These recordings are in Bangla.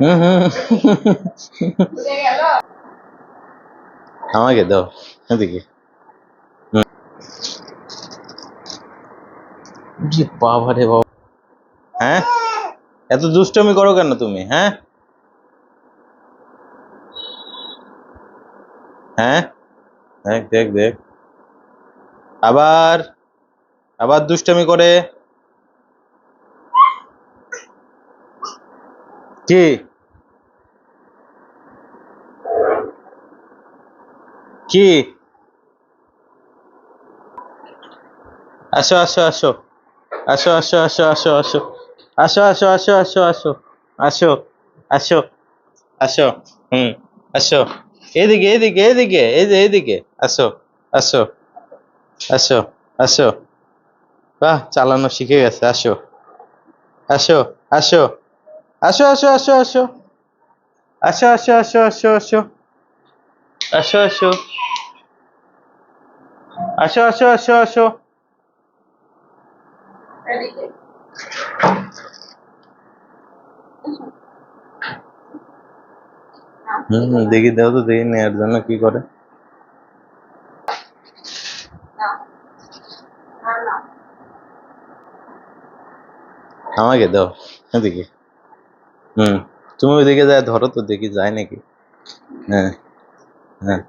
হুম হুম আমাকে দাও এদিকে। বাবা রে বাবা। হ্যাঁ? এত দুষ্টমি করো কেন তুমি হ্যাঁ? হ্যাঁ? দেখ দেখ দেখ। আবার আবার দুষ্টমি করে। কি? কি আসো আসো আসো আসো আসো আসো আসো আসো আসো আসো আসো আসো আসো আসো আসো আসো হুম আসো এদিকে এদিকে এদিকে এই যে এদিকে আসো আসো আসো আসো বাহ চালানো শিখে গেছে আসো আসো আসো আসো আসো আসো আসো আসো আসো আসো আসো আসো আসো আসো। আসো আসো আসো আসো। হুম দেখি দাও তো, দেখি নেওয়ার জন্য কি করে। আমাকে দাও, এদিকে। হুম, তুমি ওইদিকে যায় ধরো তো, দেখি যায় নাকি। হ্যাঁ। হ্যাঁ।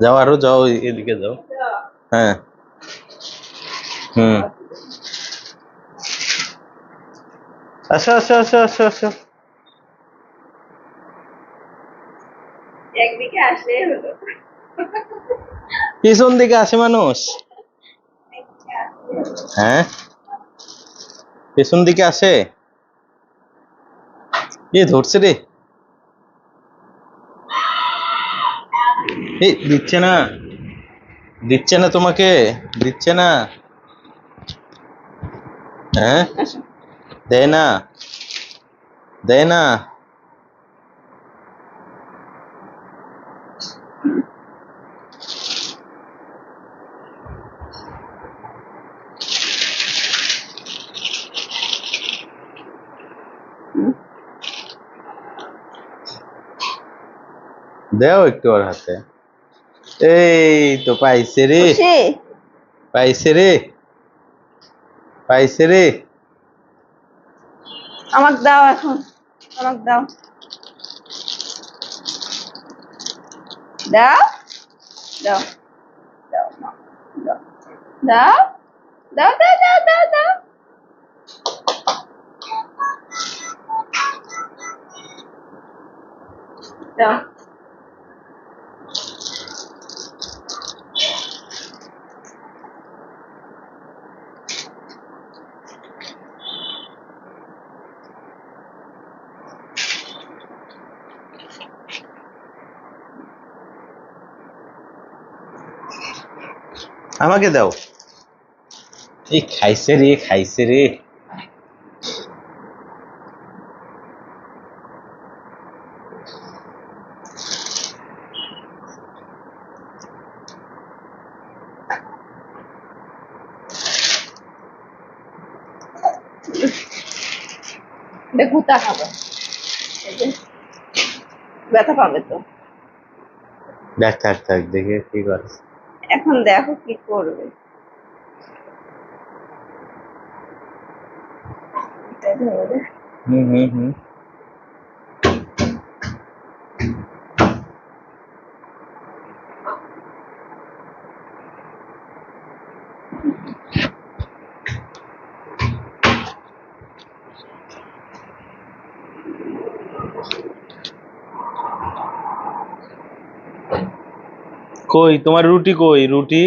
যাও আরও যাও এদিকে যাও। হ্যাঁ। হুম। আসো আসো আসো একদিকে আসলে পিছন দিকে আসে মানুষ। হ্যাঁ। পেছন দিকে আসে। এ ধরছে রে। দিচ্ছে না। দিচ্ছে না তোমাকে? দিচ্ছে না? হ্যাঁ? দেয় না। দেয় না। দেও একটু ওর হাতে। এই তো পাইছে রে খুশি পাইছে রে পাইছে রে আমাকে দাও এখন আমাকে দাও দাও দাও দাও দাও দাও দাও দাও দাও দাও দাও দাও আমাকে দাও। এই খাইছে রে খাইছে রে। এটা গুতা খাবে। ব্যথা পাবে তো। দেখ থাক থাক দেখে কি করে এখন দেখো কি করবে। হুম হুম হুম কই? তোমার রুটি কই? রুটি।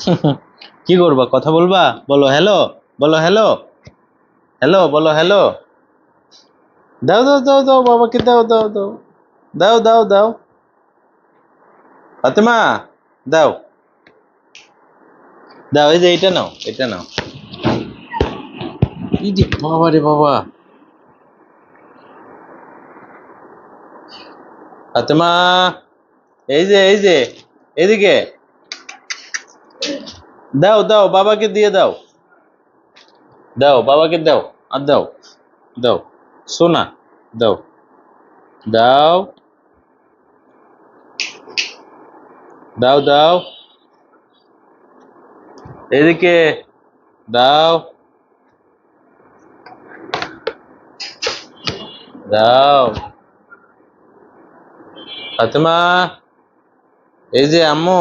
কি করবা? কথা বলবা? বলো হ্যালো বলো হ্যালো হ্যালো বলো হ্যালো দাও দাও দাও দাও, বাবাকে দাও দাও দাও। দাও দাও দাও। ফাতেমা, দাও। দাও, এই যে এটা নাও এটা নাও। যে বাবা রে বাবা। ফাতেমা, এই যে এই যে, এদিকে। দাও দাও, বাবাকে দিয়ে দাও। দাও, বাবাকে দাও, আর দাও দাও, সোনা, দাও দাও দাও দাও, এদিকে, দাও দাও, ফাতেমা, এই যে আম্মু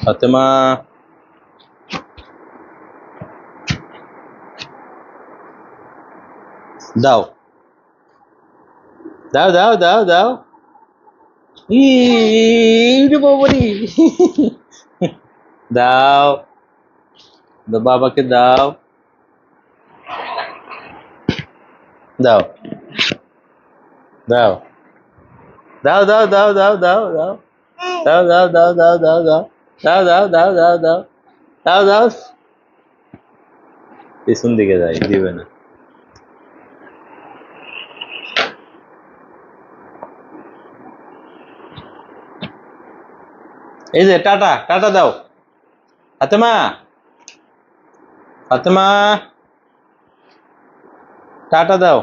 ফাতেমা দাও দাও দাও দাও দাও দাও বাবাকে দাও দাও দাও দাও দাও দাও দাও দাও দাও দাও দাও দাও দাও দাও দাও দাও দাও দাও দাও। দাও দাও। পিছন দিকে যাই, দিবে না। এই যে, টাটা টাটা দাও। ফাতেমা ফাতেমা। টাটা দাও।